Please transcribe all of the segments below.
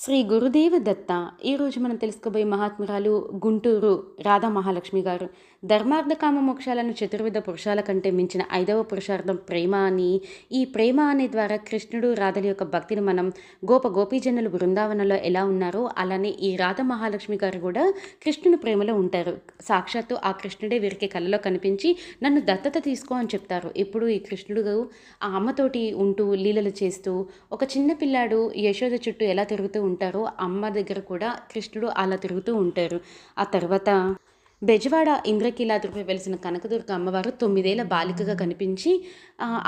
శ్రీ గురుదేవ దత్త. ఈరోజు మనం తెలుసుకోబోయే మహాత్మురాలు గుంటూరు రాధా మహాలక్ష్మి గారు. ధర్మార్థ కామ మోక్షాలను చతుర్విధ పురుషాల కంటే మించిన ఐదవ పురుషార్థం ప్రేమ అని. ఈ ప్రేమ అనే ద్వారా కృష్ణుడు రాధల యొక్క భక్తిని మనం గోప గోపీజనులు బృందావనంలో ఎలా ఉన్నారో అలానే ఈ రాధ మహాలక్ష్మి గారు కూడా కృష్ణుని ప్రేమలో ఉంటారు. సాక్షాత్తు ఆ కృష్ణుడే వీరికి కలలో కనిపించి నన్ను దత్తత తీసుకో అని చెప్తారు. ఇప్పుడు ఈ కృష్ణుడు ఆ అమ్మతోటి ఉంటూ లీలలు చేస్తూ ఒక చిన్న పిల్లాడు యశోద చుట్టూ ఎలా తిరుగుతూ ఉంటారో. అమ్మ దగ్గర కూడా కృష్ణుడు అలా తిరుగుతూ ఉంటారు. ఆ తర్వాత బెజవాడ ఇంద్రకీలాద్రిపై వెలిసిన కనకదుర్గ అమ్మవారు తొమ్మిదేళ్ళ బాలికగా కనిపించి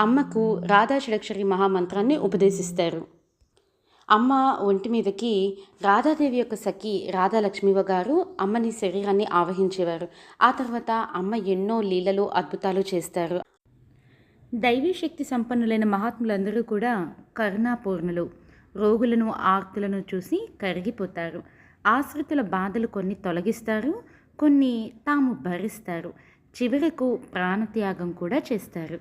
అమ్మకు రాధా షడక్షరి మహామంత్రాన్ని ఉపదేశిస్తారు. అమ్మ ఒంటి మీదకి రాధాదేవి యొక్క సఖి రాధాలక్ష్మివ గారు అమ్మని శరీరాన్ని ఆవహించేవారు. ఆ తర్వాత అమ్మ ఎన్నో లీలలు అద్భుతాలు చేస్తారు. దైవీ శక్తి సంపన్నులైన మహాత్ములందరూ కూడా కరుణాపూర్ణులు. రోగులను ఆర్తులను చూసి కరిగిపోతారు. ఆశ్రితుల బాధలు కొన్ని తొలగిస్తారు కొన్ని తాము భరిస్తారు. చివరకు ప్రాణత్యాగం కూడా చేస్తారు.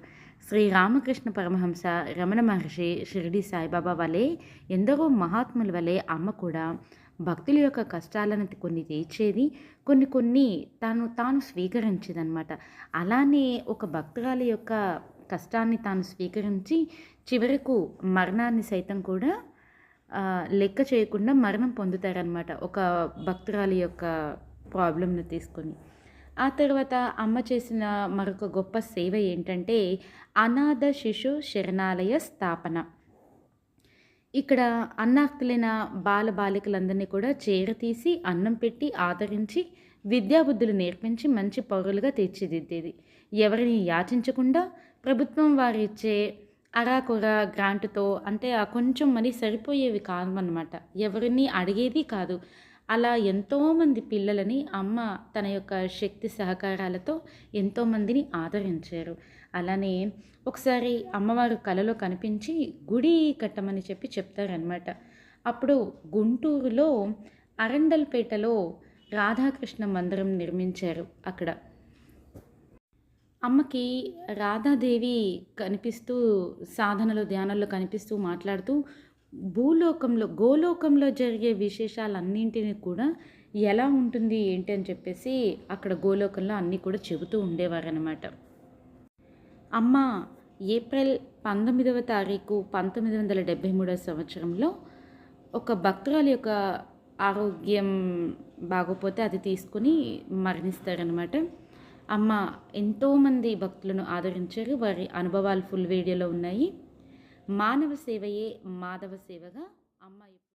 శ్రీ రామకృష్ణ పరమహంస రమణ మహర్షి షిరిడి సాయిబాబా వలె ఎందరో మహాత్ముల వలె అమ్మ కూడా భక్తుల యొక్క కష్టాలను కొన్ని తీర్చేది కొన్ని కొన్ని తాను తాను స్వీకరించేదనమాట అలానే ఒక భక్తురాలి యొక్క కష్టాన్ని తాను స్వీకరించి చివరకు మరణాన్ని సైతం కూడా లెక్క చేయకుండా మరణం పొందుతారనమాట ఒక భక్తురాలి యొక్క ప్రాబ్లంను తీసుకొని. ఆ తర్వాత అమ్మ చేసిన మరొక గొప్ప సేవ ఏంటంటే అనాథ శిశు శరణాలయ స్థాపన. ఇక్కడ అన్నాక్తులైన బాల బాలికలందరినీ కూడా చేరతీసి అన్నం పెట్టి ఆదరించి విద్యాబుద్ధులు నేర్పించి మంచి పౌరులుగా తీర్చిదిద్దేది. ఎవరిని యాచించకుండా ప్రభుత్వం వారిచ్చే అరాకొర గ్రాంట్తో అంటే ఆ కొంచెం మనీ సరిపోయేవి కాదనమాట ఎవరిని అడిగేది కాదు. అలా ఎంతోమంది పిల్లలని అమ్మ తన యొక్క శక్తి సహకారాలతో ఎంతోమందిని ఆదరించారు. అలానే ఒకసారి అమ్మవారు కలలో కనిపించి గుడి కట్టమని చెప్పి చెప్తారనమాట అప్పుడు గుంటూరులో అరండల్పేటలో రాధాకృష్ణ మందిరం నిర్మించారు అక్కడ. అమ్మకి రాధాదేవి కనిపిస్తూ సాధనలో ధ్యానంలో కనిపిస్తూ మాట్లాడుతూ భూలోకంలో గోలోకంలో జరిగే విశేషాలన్నింటినీ కూడా ఎలా ఉంటుంది ఏంటి అని చెప్పేసి అక్కడ గోలోకంలో అన్నీ కూడా చెబుతూ ఉండేవారనమాట అమ్మ ఏప్రిల్ పంతొమ్మిదవ తారీఖు పంతొమ్మిది వందల డెబ్భై మూడవ సంవత్సరంలో ఒక భక్తురాలి యొక్క ఆరోగ్యం బాగోపోతే అది తీసుకుని మరణిస్తారనమాట అమ్మ ఎంతోమంది భక్తులను ఆదరించారు. వారి అనుభవాలు ఫుల్ వీడియోలో ఉన్నాయి. మానవ సేవయే మాధవ సేవగా అమ్మ